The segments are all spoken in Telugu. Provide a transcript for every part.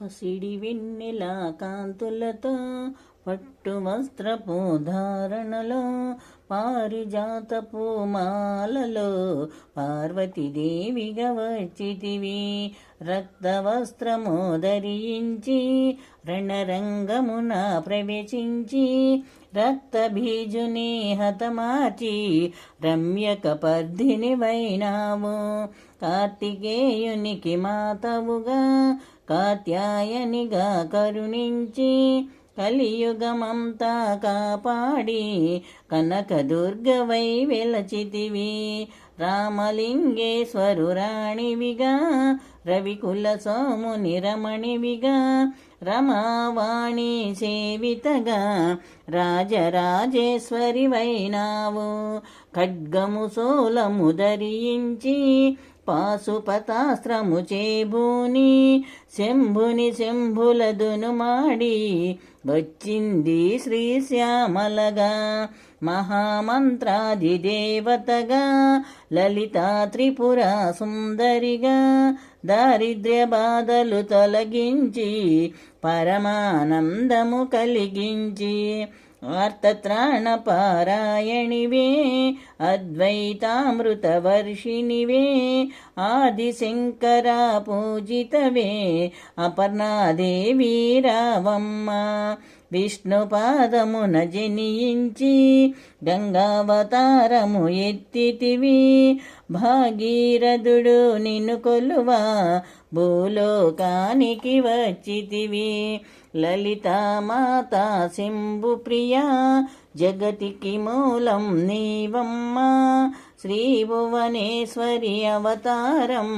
పసిడి వెన్నెల కాంతులతో పట్టు వస్త్రపు ధారణలో పారిజాతపు మాలలో పార్వతీదేవిగా వచ్చితివి రక్త వస్త్రము ధరించి రణరంగమున ప్రవేశించి రక్త బీజుని రమ్యక పర్ధిని వైనావు కార్తికేయునికి మాతవుగా కాత్యాయనిగా కరుణించి కలియుగమంతా కాపాడి కనకదుర్గవై వెలచితివి. రామలింగేశ్వరు రాణివిగా రవికుల సోముని రమణివిగా రమావాణి సేవితగా రాజరాజేశ్వరి వైనావు. ఖడ్గము సోలము ధరించి పాశుపతాస్త్రము చేభూని శంభుని శంభులదును మాడి వచ్చింది శ్రీశ్యామలగా మహామంత్రాధిదేవతగా లలితా త్రిపుర సుందరిగా దారిద్ర్య బాధలు తొలగించి పరమానందము కలిగించి ఆర్తత్రాణపారాయణివే అద్వైతామృతవర్షిణివే అద్వైతామృత వర్షిణివే ఆదిశంకర పూజితవే అపర్ణాదేవి రావమ్మ. విష్ణుపాదమున జనియించి గంగావతారము ఎత్తితివి భాగీరథుడు నిన్ను కొలువా భూలోకానికి వచ్చితివి. లలితామాత శంభు ప్రియా జగతికి మూలం నీవమ్మ. శ్రీభువనేశ్వరి అవతారం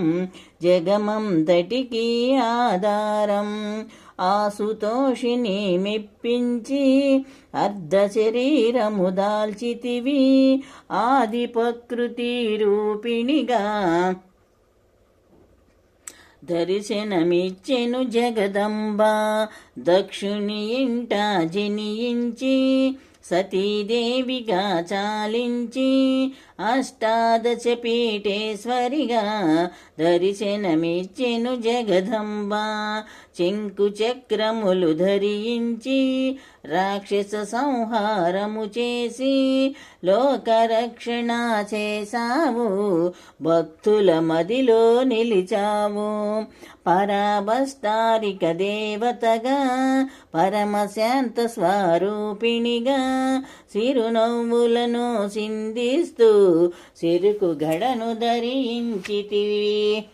జగమంతటికి ఆధారం. ఆసుతోషిని మెప్పించి అర్ధ శరీరము దాల్చితివి ఆది ప్రకృతి రూపిణిగా. దర్శనమిచ్చెను జగదంబ దక్షుని ఇంట జనియించి సతీదేవిగా చాలించి అష్టాదశ పీఠేశ్వరిగా దర్శనమిచ్చెను జగదంబ. చెంకు చక్రములు ధరించి రాక్షస సంహారము చేసి లోకరక్షణ చేశావు. భక్తుల మదిలో నిలిచావు. పరాభస్తారిక దేవతగా పరమశాంత స్వరూపిణిగా సిరునవ్వులను సింధిస్తూ సిరుకు గడను ధరించితివి.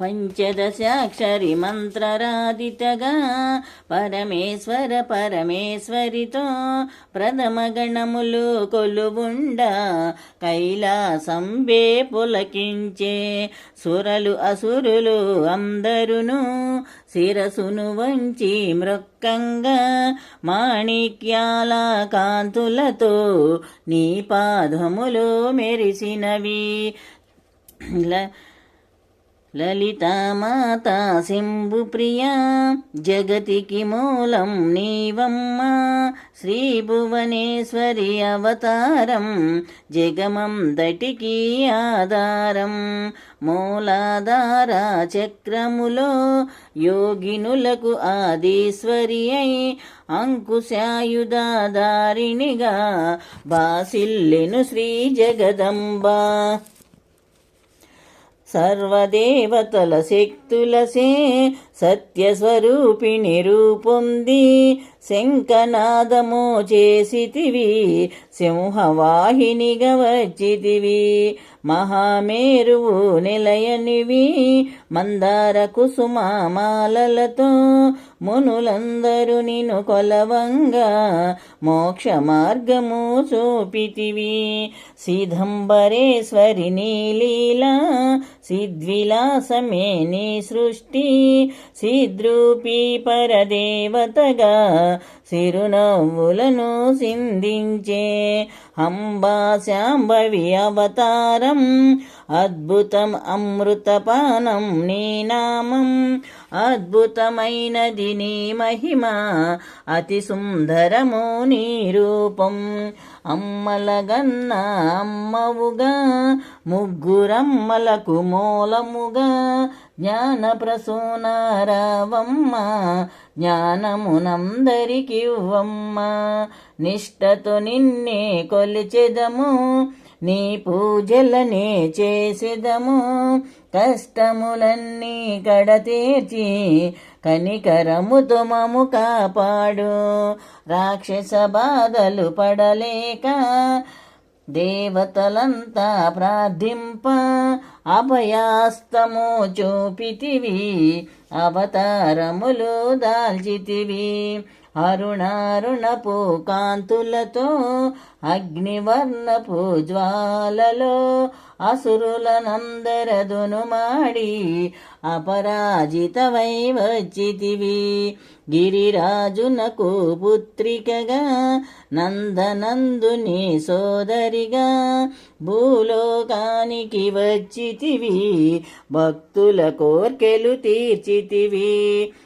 పంచదశాక్షరి మంత్రరాదితగా పరమేశ్వర పరమేశ్వరితో ప్రథమ గణములు కొలువుండ కైలాసంబే పులకించే సురలు అసురులు అందరును శిరసును వంచి మృక్కంగా మాణిక్యాల కాంతులతో నీ పాదములు మెరిసినవి. ల- లలితామాత శంభు ప్రియా జగతికి మూలం నీవమ్మ. శ్రీ భువనేశ్వరి అవతారం జగమందటికి ఆధారం. మూలాధార చక్రములో యోగినులకు ఆదీశ్వరి అయి అంకుశాయుధారిణిగా బాసిల్లెను శ్రీ జగదంబా. సర్వదేవతల తులసే సత్యస్వరూపిణి రూపొంది శంఖనాదము చేసితివి సింహవాహినిగా వచ్చితివి. మహామేరువు నిలయనివి మందార కుసుమామాలలతో మునులందరూ నిను కొలవంగా మోక్ష మార్గము చూపితివి. సిదంబరేశ్వరి నీలీలా సిద్విలాసమే నీ సృష్టి సిద్రూపి పరదేవతగా సిరునవ్వులను సింధించే అంబా శాంభవి అవతారం అద్భుతం అమృతపానం నీ నామం అద్భుతమైనది నీ మహిమ అతి సుందరము నీ రూపం. అమ్మలగన్న అమ్మవుగా ముగ్గురమ్మలకు మూలముగా. జ్ఞాన ప్రసూనారావమ్మ జ్ఞానమునందరికివ్వమ్మ. నిష్టతో నిన్నే కొలిచెదము నీ పూజలనే చేసెదము. కష్టములన్నీ కడతీర్చి కనికరముతో మము కాపాడు. రాక్షస బాధలు పడలేక దేవతలంతా ప్రార్థింప. అభయాస్తము చూపితివి అవతారములు దాల్చితివి. అరుణారుణపు కాంతులతో అగ్నివర్ణపు జ్వాలలో అసురులనందరదును మాడి అపరాజితమై వచ్చితివి. గిరిరాజునకు పుత్రికగా నందనందుని సోదరిగా భూలోకానికి వచ్చితివి. భక్తుల కోర్కెలు తీర్చితివి.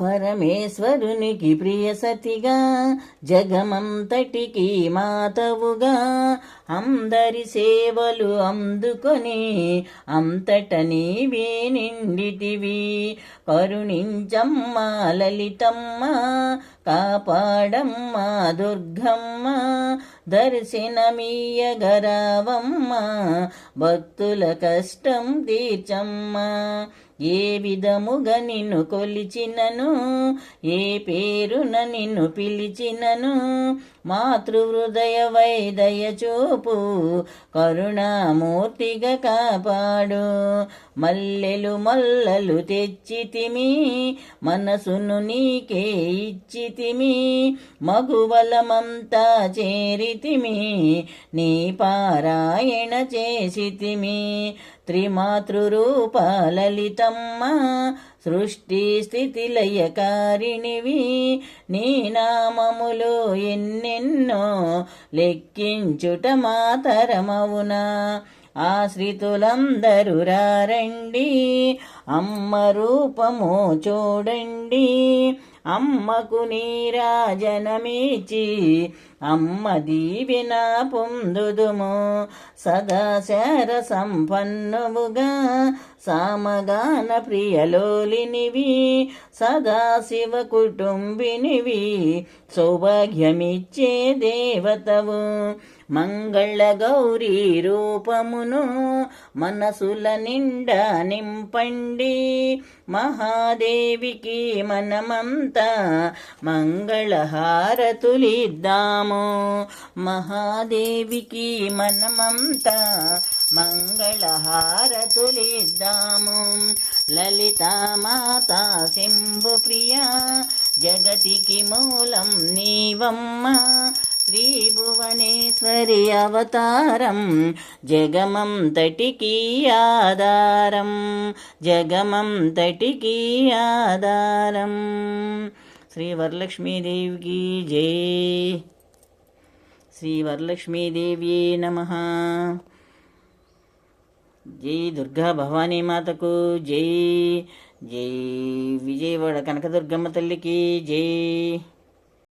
పరమేశ్వరునికి ప్రియ సతిగా జగమంతటికి మాతవుగా. అందరి సేవలు అందుకొని అంతట నీవే నిండితివి. కరుణించమ్మ లలితమ్మ కాపాడమ్మ దుర్గమ్మ దర్శనమీయగరావమ్మ భక్తుల కష్టం తీర్చమ్మ. ఏ విధముగా నిన్ను కొలిచినను? ఏ పేరున నిన్ను పిలిచినను? మాతృహృదయ వైదయ చూపు కరుణామూర్తిగా కాపాడు. మల్లెలు మల్లలు తెచ్చితిమి మనసును నీకే ఇచ్చితిమి మగువలమంతా చేరితిమి నీ పారాయణ చేసితిమి. త్రిమాతృరూప లలితమ్మ సృష్టి స్థితి లయకారిణివి నీ నామములు ఎన్నెన్నో లెక్కించుట మాతరమవునా. ఆశ్రితులందరూ రారండి. అమ్మ రూపము చూడండి. అమ్మకు నీరాజనమిచి అమ్మ దీవెన పొందుదుము. సదాశర సంపన్నువుగా సామగాన ప్రియలోలినివి. సదాశివ కుటుంబినివి. సౌభాగ్యమిచ్చే దేవతవు. మంగళ గౌరీ రూపమును మనసుల నిండా నింపండి. మహాదేవికి మనమంతా మంగళహారతులిద్దాము. మహాదేవికి మనమంతా మంగళహారతులిద్దాము. లలితామాత శంభు ప్రియ జగతికి మూలం నీవమ్మ. శ్రీభువనేశ్వరి అవతారం జగమంతటికి ఆధారం జగమంతటికి ఆధారం శ్రీ వరలక్ష్మీదేవికి జై శ్రీ వరలక్ష్మీదేవి నమ జై దుర్గా భవానీ మాతకు జై జై విజయవాడ కనకదుర్గమ్మ తల్లికి జై